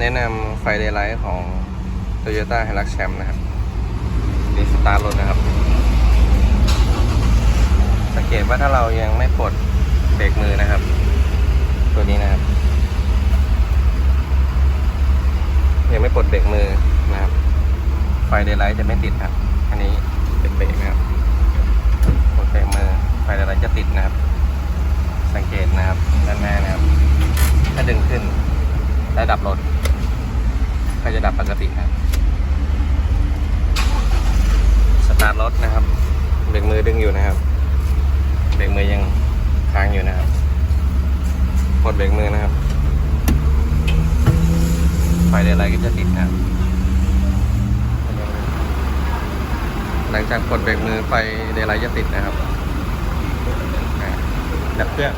แนะนำไฟเดย์ไลท์ของ Toyota Hilux Champ นะครับดีสตาร์ทรถนะครับ สังเกตว่าถ้าเรายังไม่ปลดเบรกมือนะครับ ตัวนี้นะครับ ยังไม่ปลดเบรกมือนะครับ ไฟเดย์ไลท์จะไม่ติดครับ อันนี้เป็นเบรกนะครับปลดเบรกมือไฟเดย์ไลท์จะติดนะครับ สังเกตนะครับด้านหน้านะครับ ถ้าดึงขึ้นและดับรถ ก็จะดับปกตินะครับ สตาร์ทรถนะครับเบรกมือดึงอยู่นะครับเบรกมือยังค้างอยู่นะครับกดเบรกมือนะครับไฟเดย์ไลท์ก็จะติดนะครับหลังจากกดเบรกมือไฟเดย์ไลท์จะติดนะครับดับเครื่อง